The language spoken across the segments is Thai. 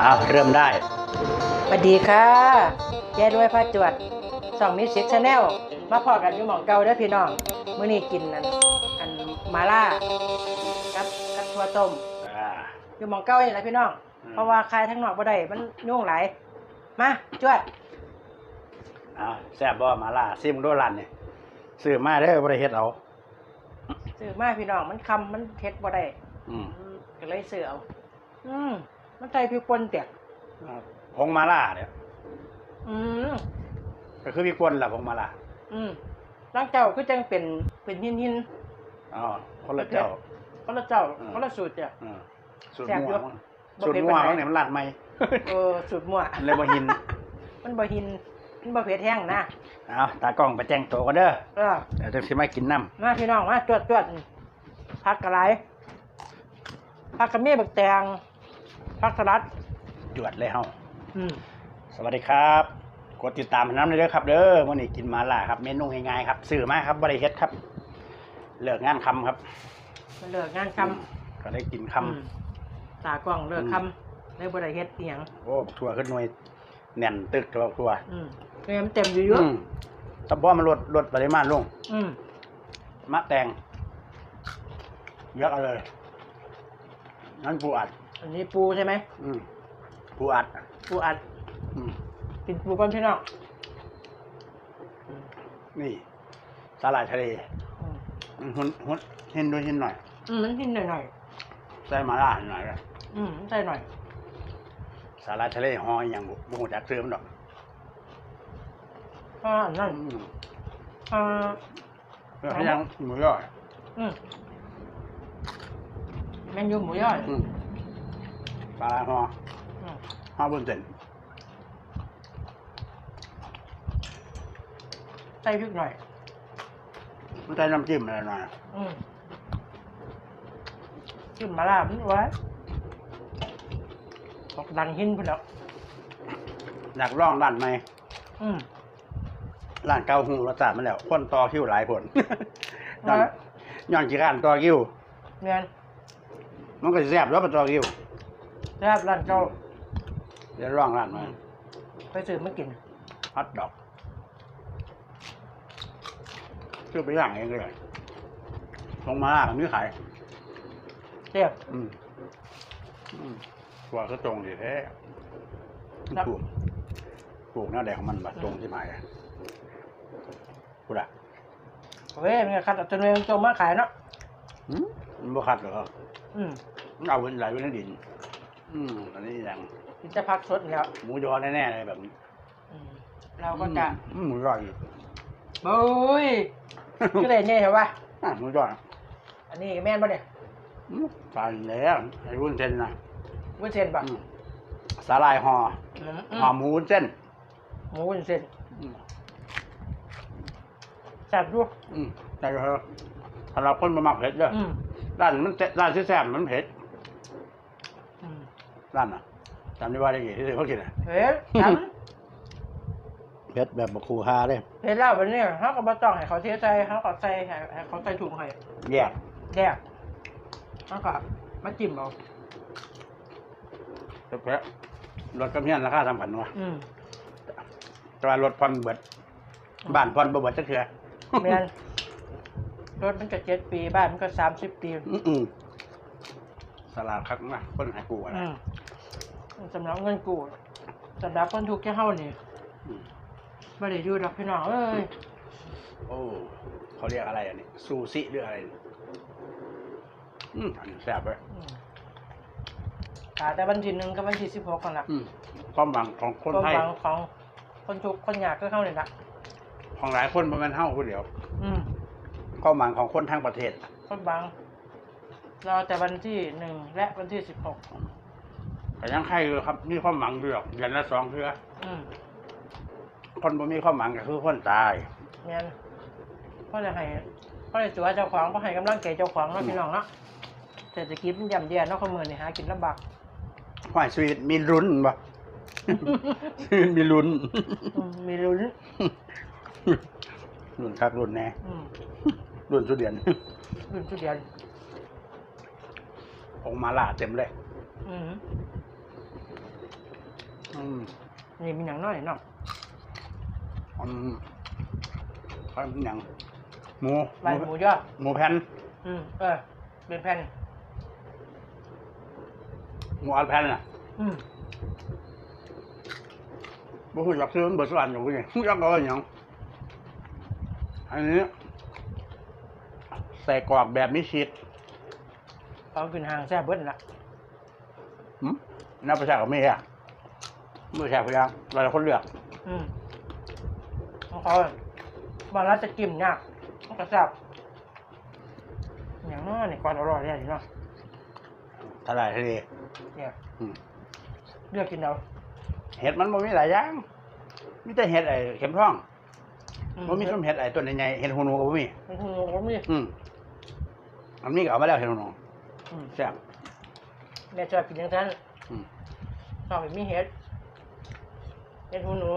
อ่าเริ่มได้ สวัสดีค่ะยายรวยพระจวดสองมิวสิกชาแนลมาพอกันอยู่หมองเก่าเด้อพี่น้องมื้อนี้กินอันอันมาล่ากับกับถั่วต้มอ่าอยู่หมองเก่านี่แหละพี่น้องอืมเพราะว่าขายทั้งนอกบ่ได้มันยุ่งหลายมาจวดอ่าแซ่บบ่มาล่าซิมโดรันนี่ซื้อมาเด้อบ่ได้เฮ็ดเอา ซื้อมาพี่น้องมันคำมันเฮ็ดบ่ได้อืมอืมก็เลยซื้อเอาอืมมันใส่พริกป่นเตียผงมาล่าเนี่ยอืมก็คือพี่กวนล่ะผงมาล่าอืมร่างเจ้าคือจังเป็นเป็นหินหินอ๋อคนละเจ้า ๆคนละเจ้าอืม คนละสูตรจ้ะ อืมสูตรแซ่บมั่อยู่วมั้งบ่สูตรเผ็ดมั่วปานใด มั้งเนี่ยมันลาดไหมเออสูตรมั่วเลยบ่หิน มันบ่หินมันบ่เผ็ดแห้งนะ เอาตากล้องไปแจ้งตัวกันเด้อเออเดี๋ยวจะสิมากินน้มาพี่น้องมาจวดจวดผักกระไรผักกระเมียบักแตงผักสลัดำจวดเลยเฮาอืมสวัสดีครับ กดติดตามน้ำเลยเด้อครับ เด้อวันนี้กินมาล่าครับ เมนูง่ายๆครับซื้อมาครับบ่ได้เฮ็ดครับ เลิกงานคำครับมันเลิกงานคก็ได้กินำคำ อืมตากล้องเลิกอืม คำเลยบ่ได้เฮ็ดอีหยังโอ้ถั่วขึ้นหน่วยแน่นตึกถั่วถั่วอืม เงินเต็มอยู่เยอะอืมแตะบ่มันลดลดปริมาณลงอืมมะแตงเยอะเอาเลย นั่นปูอัด อันนี้ปูใช่ไหมอืมปูอัด ปูอัดอืมกินปูก่อนพี่น้องอืมนี่สาหร่ายทะเลอืมอืมหุ่นหุ่นเห็นด้วยเห็นหน่อย อืมมันนิดหน่อยใส่มาล่าหน่อยนะๆอืมใส่หน่อยสาหร่ายทะเลหอยอย่างบุบุจักซื้อมันดอก อ่าอันนั่นอืมอ่าแล้วก็ยังหมูย่อยอืมเมนูหมูย่อยอืมปลาหออืมหอบนเส้นใส่พริกหน่อย มันใส่น้ำจิ้มอะไรหน่อยอืมขึ้นมาลามันไว้บอกดันหินพุ่นแล้วอยากลองร้านใหม่อืม ร้านเก่าหูรสชาติมันแล้ว คนต่อคิวหลายคนย้อนว่าย้อนกี่การต่อคิวเมียนมันก็สิแซ่บแล้วไปต่อคิวแซ่บร้านเจ้าเดี๋ยวลองร้านใหม่ไปซื้อมากินฮอทดอกซื้อไปย่างเองเลยลงมาล่ากับนี้ขายเรียบอืมอืมตัวก็ตรงดีแท้ครับปลูกปลูกหน้าแดงของมันบาตรงที่หมาย กูด่ะเว้ยมันก็คัดเอาตัวเองเจ้ามาขายเนาะอืมมันบ่คัดหรอกอืมมันเอาเงินไหลไว้ในดิน อืมอันนี้อย่างกินจะพักสดแล้วหมูยอแน่ๆเลยแบบนี้อืมเราก็จะอืมหมูยออีก โอ้ยก็เลยเนี่ยเหรอวะอะหมูยออันนี้แม่นปะเนี่ยอืมตายแล้วไอ้วุ้นเส้นนะวุ้นเส้นปะอืมสาลายห่ออืมห่อหมูวุ้นเส้นหมูวุ้นเส้นอืม แซ่บด้วยอืมแต่ก็สำหรับคนมามักเผ็ดเด้ออืมร้านมันเจ็ร้านที่แซ่บมันเผ็ดอืมร้านน่ะจำได้ว่าได้กี่ที่เขากินอะเผ็ดจเผ็ดแบบบะคูฮาเลยำเผ็ดแล้ววันนี้เขาก็มาต้องให้เขาเทใจเขาก็ใส่ให้ให้เขาใส่ถุงให้แยกแยกเขาก็มาจิ้มเอาเผ็ดรถกระเพี้ยนราคาสำคัญวะอืม แต่ว่ารถพอนเบิดบ้านพอนบ่เบิดจักเทื่อ แม่นรถมันก็เจ็ดปีบ้านมันก็สามสิบปีอื้ออือสลาดคักมากคนหายกูอะอืนะมสำหรับเงินกู้สำหรับคนทุกข์แค่เฮานี่อืมไม่ได้อยู่ดอกพี่น้องเอ้ยโอ้เขาเรียกอะไรอันนี้ซูซิหรืออะไรนี่อืมอันนี้แซ่บเว้ยอืมขาแต่วันที่หนึ่งกับวันที่สิบหกกันละอืมความหวังของคนความไทยหวังของคนทุกข์คนยากก็เข้านี่ละ ของหลายคนบ่แม่นเฮาผู้เดียวอืมความหวังของคนทั้งประเทศ คนบางรอแต่วันที่หนึ่งและวันที่สิบหกก็ยังใครอยู่ครับมีความหวังอยู่หรอกเดือนละสองเทื่ออืมคนบ่มีความหวังก็คือคนตาย แม่นพ่อจะให้พ่อจะตัวเจ้าของพ่อให้กำลังใจเจ้าของเนาะพี่น้องเนาะเศรษฐกิจมันย่ำแย่เนาะคนเมืองนี่หากินลำบากห้อยชีวิตมีลุ้นบ่ ชีวิตมีลุ้น อืมมีลุ้น รุ่นคักรุ่นแน่อืมรุ่นสุดเดือน รุ่นทุเรียนองมาล่าเต็มเลย อืมอืมนี่มีหนังน้อยเนาะอืมข้าวหนังหมูใบหมูยอหมูแผ่นอืมเออเป็นแผ่นหมูอัดแผ่นน่ะอืมบ่ฮู้จักซื้อมันเบิดสวรรค์อยู่กูนี่ฮู้จักเอาอหยัง อันนี้ ใส่กรอกแบบมีชีสเอาขึ้นหางแซ่บเบิ้ลละหืมน่าประชากับไม่อะไม่ใช่พยังหลายคนเลือก อืมของเขาบาลาจะกิมยากต้องกระซับอย่างน้อยนี่ก่อนอร่อยเนี่ยเนาะทลายทะเลเนี่ยอืมเลือกกินเอาเห็ดมันบ่มีหลายอย่างมีแต่เห็ดไอ้เข็มทอง อืบ่มีส้มเห็ดไอ้ต้นใหญ่ๆเห็ดหูหนูก็บ่มีมันคงก็มีอืมอันนี้ก็เอามาแล้วเห็ดหูหนูอืมแซ่บแม่ชอบกินอย่างนั้นอืมชอบแบบมีเห็ดเห็ดหูหนู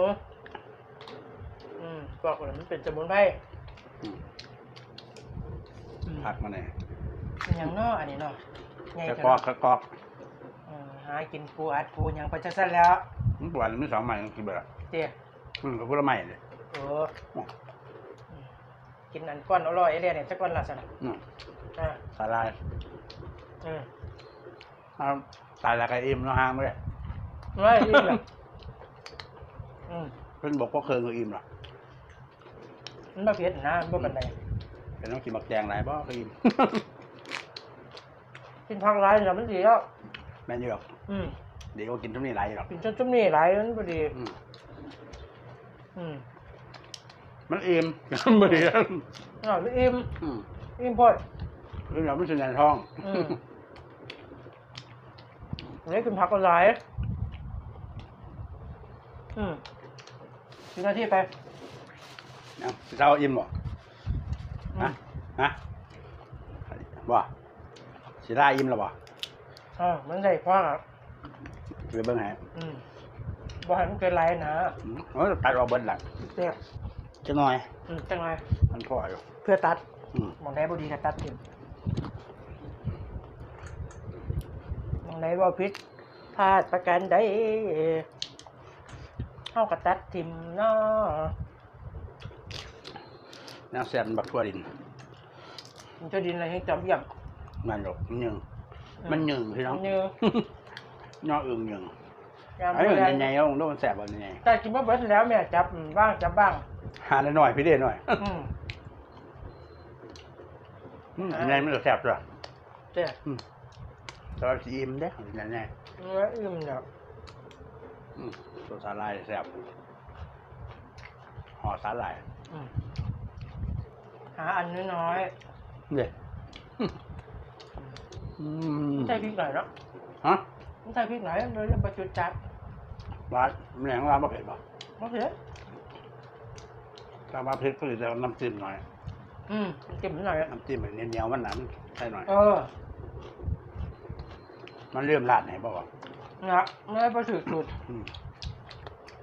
อืมบอกเลยมันเป็นสมุนไพรอืมอืมผักมาเนี่ยเป็นอย่างน้ออันนี้เนาะไงกระกันกอกเนาะกระกอกอืมหากินปูอัดปูหยังไปจักสั้นแล้วมันปวดมีสองใหม่คือเบื่อเตี้ยอืมกับผลไม้เลยโอ้อืม กินอันก้อนอร่อยไอ้เรียเนี่ยจักก้อนละสันอืมอ่าสาลายอืมเอาตายแล้วก็อิ่มเนาะห่างเลยไม่ดีแบบอืมเพิ่นบอกว่าเคยก็อิ่มหรอกมันบ่เผ็ดนะมันบ่ปานใดเป็นต้องกินบักแดงหลายบ่ก็อิ่มกินผักหลายแล้วมันดีแล้วแม่นอยู่หรอกอืมเดี๋ยวก็กินทุกนี้หลายอยู่หรอกกินจุ่มๆนี่หลายมันบ่ดีอืมอืม มันอิ่มมันบ่ดีอ้าวมันอิ่มอืมอิ่มพ่อยเรื่องเราไม่ใช่ในท้องอืมเลยกินผักก็หลายอืมสิบนาทีไปนะเจ้าอิ่มบ่อืฮะมฮะบ่สิได้อิ่มแล้วบ่อ่ามันได้กว้างอะไปเบิ่งให้อืมบ่ให้มันเกินไรนะอืมโอ้ยตัดออกเบิดหลังเตี้ย จังหน่อยอืมจังไรมันพออยู่ เพื่อตัดอืมหมองได้บ่ดีก็ตัดทิ่มหมองได้บ่ผิดพลาดประกันใดเฮาก็ตัดทิ่มเนาะแนวแซ่บมันบักทั่วดินมันจะดินอะไรให้จำเยี่ยมมันหรอกมันหยึงมันหยึงพี่น้องเนื้อย่ออึ่งหยึงยามไอ้มื้อเอิ้แลนใหญ่ๆเอาลงมันแซ่บบ่ใหญ่แต่กินบ่เบิดแล้วแม่จับอืมบ้างจับบ้างๆ หาได้หน่อยพี่เด้หน่อยอืมอืมอันนี้มันก็แซ่บจ้ะเจ้าอืมแต่ว่าสิอิ่มเด้อันนี้เนื้ออิ่มเนาะอืมตัวสาหร่ายแซ่บห่อสาหร่ายอืมหาอันน้อยเด้อืมๆใส่พริกหน่อยเนาะฮะใส่พริกหน่อยเลยจะประจุดจัดร้านแม่งร้านบ่เผ็ดบ่โอเค ถ้าว่าเผ็ดก็สิจะเอาน้ำจิ้มหน่อย อืมจิ้มหน่อยน้ำจิ้มแบบเหนียวๆมันหนานใส่หน่อย เออมันเริ่มราดไหนบ่วะนะไม่ได้ประจุดจุดอืม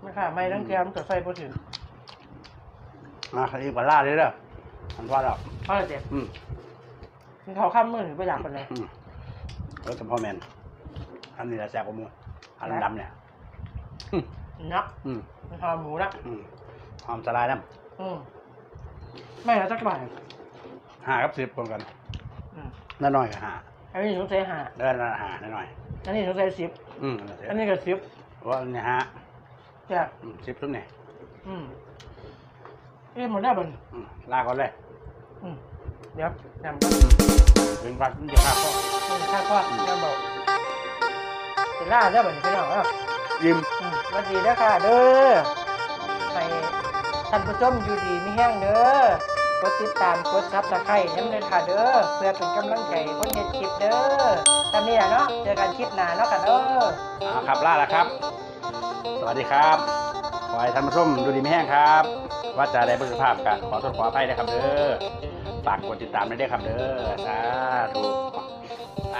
ไม่ค่ะไม่ต้องแกมแต่ใส่ประจุดอะอันนี้ก็ราดเลยเด้อมันพอแล้วเพราะอะไรเจ็บอืมกินข้าวข้ามมือหรือประหยัดคนเลยอืมแล้วกับพ่อแมนอันนี้แหละแซ่บกว่าหมูอันดำๆเนี่ย เนาะอืม มันหอมหมูละอืมหอมสลายน้ อืมไม่แล้วจักบาทำหากับสิบคนกันอืมน้าน้อยก็หาอันนี้ต้องใส่ห้าเดินละหาน้าน้อยอันนี้ต้องใส่สิบอืมนั่นแหละอันนี้ก็สิบว่าอันนี้ฮะใช่อืมสิบทุกเนี่ยอืมเอ๊ะหมดแล้วบ่นอืมลาก่อนเลยอืมเดี๋ยวนำก็เป็นวันที่จะฆ่าพ่อนี่ข้าวทอดน้ำเบาเป็นล่าได้บ่นพี่น้องอะยิ้ม อืมสวัสดีเด้อค่ะเด้อให้ ท่านผู้ชมอยู่ดีไมีแห้งเด้อกดติดตามกดซับสไครต์น้ำเลยค่ะเด้อเพื่อเป็นกำลังใจคนเฮ็ดคลิปเด้อตามนี้ล่ะเนาะเจอกันคลิปหน้าเนาะค่ะเด้อ เอาครับล่าล้วครับ สวัสดีครับ ขอให้ท่านผู้ชมดูดีไม่แห้งครับ ว่าจะได้บริภาพกันขอโทษขออภัยนะครับเด้อฝากกดติดตามด้วยเด้อครับเด้อสาธุไป